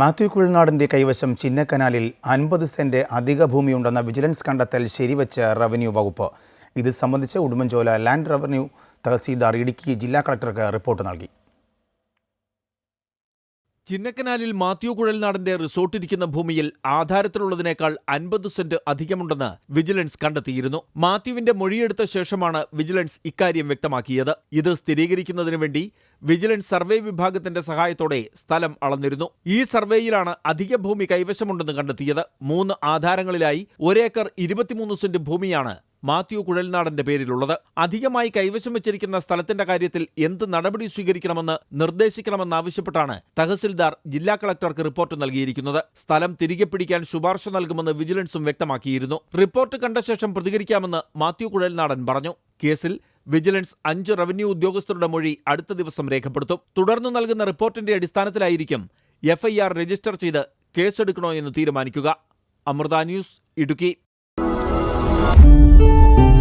മാത്യു കുഴൽനാടിന്റെ കൈവശം ചിന്നക്കനാലിൽ അൻപത് സെന്റ് അധിക ഭൂമിയുണ്ടെന്ന വിജിലൻസ് കണ്ടെത്തൽ ശരിവെച്ച് റവന്യൂ വകുപ്പ്. ഇത് സംബന്ധിച്ച് ഉടുമ്പൻചോല ലാൻഡ് റവന്യൂ തഹസീൽദാർ ഇടുക്കി ജില്ലാ കളക്ടർക്ക് റിപ്പോർട്ട് നൽകി. ചിന്നക്കനാലിൽ മാത്യു കുഴൽനാടന്റെ റിസോർട്ടിരിക്കുന്ന ഭൂമിയിൽ ആധാരത്തിലുള്ളതിനേക്കാൾ അൻപത് സെന്റ് അധികമുണ്ടെന്ന് വിജിലൻസ് കണ്ടെത്തിയിരുന്നു. മാത്യുവിന്റെ മൊഴിയെടുത്ത ശേഷമാണ് വിജിലൻസ് ഇക്കാര്യം വ്യക്തമാക്കിയത്. ഇത് സ്ഥിരീകരിക്കുന്നതിനു വേണ്ടി വിജിലൻസ് സർവേ വിഭാഗത്തിന്റെ സഹായത്തോടെ സ്ഥലം അളന്നിരുന്നു. ഈ സർവേയിലാണ് അധിക ഭൂമി കൈവശമുണ്ടെന്ന് കണ്ടെത്തിയത്. മൂന്ന് ആധാരങ്ങളിലായി ഒരേക്കർ ഇരുപത്തിമൂന്ന് സെന്റ് ഭൂമിയാണ് മാത്യു കുഴൽനാടന്റെ പേരിലുള്ളത്. അധികമായി കൈവശം വെച്ചിരിക്കുന്ന സ്ഥലത്തിന്റെ കാര്യത്തിൽ എന്ത് നടപടി സ്വീകരിക്കണമെന്ന് നിർദ്ദേശിക്കണമെന്നാവശ്യപ്പെട്ടാണ് തഹസിൽദാർ ജില്ലാ കളക്ടർക്ക് റിപ്പോർട്ട് നൽകിയിരിക്കുന്നത്. സ്ഥലം തിരികെ പിടിക്കാൻ ശുപാർശ നൽകുമെന്ന് വിജിലൻസും വ്യക്തമാക്കിയിരുന്നു. റിപ്പോർട്ട് കണ്ട ശേഷം പ്രതികരിക്കാമെന്ന് മാത്യു കുഴൽനാടൻ പറഞ്ഞു. കേസിൽ വിജിലൻസ് അഞ്ച് റവന്യൂ ഉദ്യോഗസ്ഥരുടെ മൊഴി അടുത്ത ദിവസം രേഖപ്പെടുത്തും. തുടർന്ന് നൽകുന്ന റിപ്പോർട്ടിന്റെ അടിസ്ഥാനത്തിലായിരിക്കും എഫ്ഐആർ രജിസ്റ്റർ ചെയ്ത് കേസെടുക്കണോ എന്ന് തീരുമാനിക്കുക. അമൃത ന്യൂസ് ഇടുക്കി. うん。